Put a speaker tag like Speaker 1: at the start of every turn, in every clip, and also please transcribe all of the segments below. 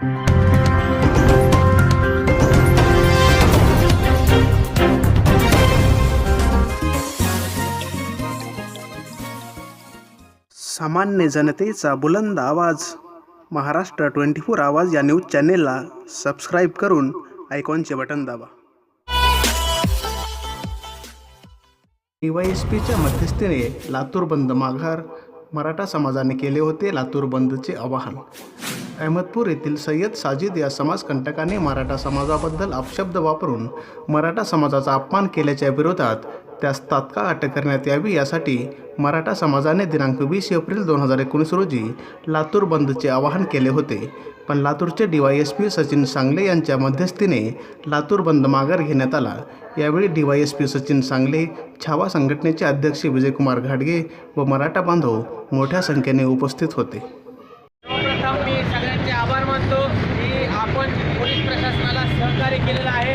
Speaker 1: सामान्य जनतेचा बुलंद आवाज. महाराष्ट्र ट्वेंटी फोर आवाज या न्यूज चॅनेलला सबस्क्राईब करून आयकॉनचे बटन दाबा. पीच्या मध्यस्थीने लातूर बंद माघार. मराठा समाजाने केले होते लातूर बंदचे आवाहन. अहमदपूर येथील सय्यद साजिद या समाजकंटकाने मराठा समाजाबद्दल अपशब्द वापरून मराठा समाजाचा अपमान केल्याच्या विरोधात त्यास तात्काळ अटक करण्यात यावी यासाठी मराठा समाजाने दिनांक वीस एप्रिल दोन हजार एकोणीस रोजी लातूर बंदचे आवाहन केले होते. पण लातूरचे D Y S P Sachin Sangle यांच्या मध्यस्थीने लातूर बंद माघार घेण्यात आला. यावेळी D Y S P Sachin Sangle Chhava संघटनेचे अध्यक्ष विजयकुमार घाडगे व मराठा बांधव मोठ्या संख्येने उपस्थित होते.
Speaker 2: म्हणतो मानतो की आपण पोलीस प्रशासनाला सहकार्य केलेलं आहे.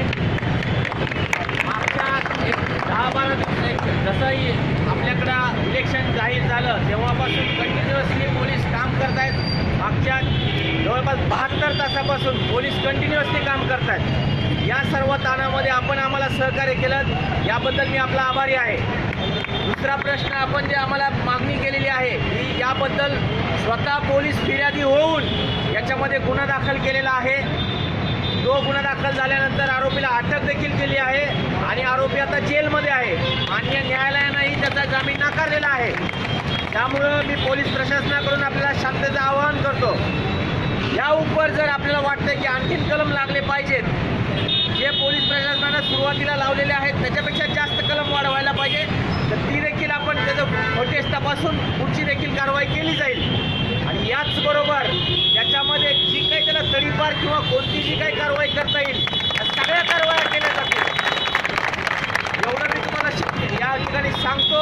Speaker 2: मागच्या एक दहा बारा दिवस जसंही आपल्याकडं इलेक्शन जाहीर झालं तेव्हापासून कंटिन्युअसली पोलीस काम करत आहेत मागच्या जवळपास बहात्तर तासापासून पोलीस कंटिन्युअसली काम करत आहेत या सर्व ताणामध्ये आपण आम्हाला सहकार्य केलं. याबद्दल मी आपला आभारी आहे. दुसरा प्रश्न आपण जे आम्हाला मागणी केलेली आहे की याबद्दल स्वतः पोलीस फिर्यादी होऊन याच्यामध्ये गुन्हा दाखल केलेला आहे. तो गुन्हा दाखल झाल्यानंतर आरोपीला अटक देखील केली आहे आणि आरोपी आता जेलमध्ये आहे. मान्य न्यायालयानंही त्याचा जामीन नाकारलेला आहे. त्यामुळं मी पोलीस प्रशासनाकडून आपल्याला शांततेचं आवाहन करतो. या उपर जर आपल्याला वाटतं की आणखीन कलम लागले पाहिजेत जे पोलीस प्रशासनानं सुरुवातीला लावलेले आहेत त्याच्यापेक्षा जास्त कलम वाढवायला पाहिजे तर ती देखील आपण त्याचं फुटेज तपासून पुढची देखील कारवाई केली जाईल. आणि याचबरोबर याच्यामध्ये जी काही त्याला तडीपार किंवा कोणती जी काही कारवाई करता येईल त्या सगळ्या कारवाया केल्या जातील. एवढं मी तुम्हाला या ठिकाणी सांगतो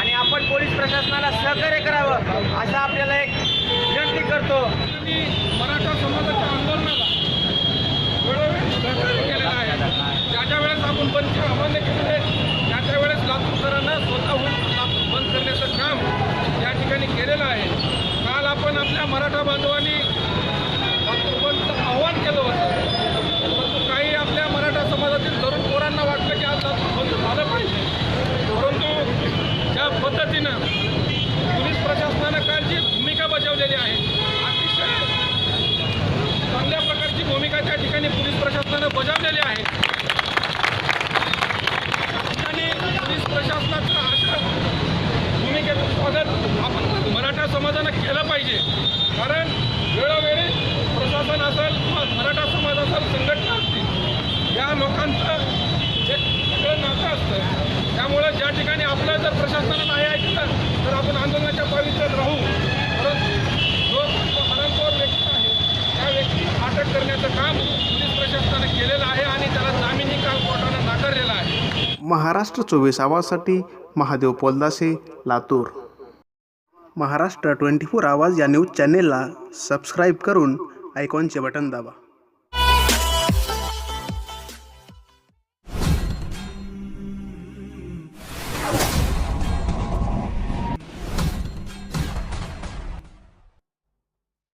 Speaker 2: आणि आपण पोलीस प्रशासनाला सहकार्य करावं असं आपल्याला एक विनंती करतो
Speaker 3: आणि मराठा समाजाच्या आंदोलनाला वेळोवेळी सहकार्य केलेलं आहे ज्या ज्या वेळेस आपण बंदचे अमान्य केलेले त्या त्या वेळेस लातूरकरांना स्वतःहून लातूर बंद करण्याचं काम या ठिकाणी केलेलं आहे काल आपण आपल्या मराठा बांधवांनी लातूर आव्हान केलं होतं. परंतु काही आपल्या मराठा समाजातील तरुण पोरांना वाटलं की आज बंद झालं पाहिजे. परंतु ज्या पद्धतीनं पोलीस प्रशासनानं काल जी भूमिका बजावलेली आहे अतिशय चांगल्या प्रकारची भूमिका त्या ठिकाणी पोलीस प्रशासनानं बजावलेली आहे. पोलीस प्रशासनाच्या अशा भूमिकेचं स्वागत आपण मराठा समाजानं केलं पाहिजे. कारण वेळोवेळी प्रशासन असेल किंवा मराठा समाज असेल संघटना असतील या लोकांचं एक सगळं नातं असतं त्यामुळं ज्या ठिकाणी आपलं जर प्रशासनानं नाही ऐकलं तर आपण आंदोलनाच्या पावित्र्यात राहू. परंतु जो हरणखोर व्यक्ती आहे त्या व्यक्ती अटक करण्याचं काम पोलीस प्रशासनानं केलेलं आहे आणि त्याला जामीनही काल कोर्टानं नाकारलेला आहे.
Speaker 1: महाराष्ट्र चोवीस आवाजसाठी महादेव पोलदासे लातूर. महाराष्ट्र ट्वेंटी फोर आवाज या न्यूज चॅनेलला सबस्क्राईब करून आयकॉनचे बटन दाबा.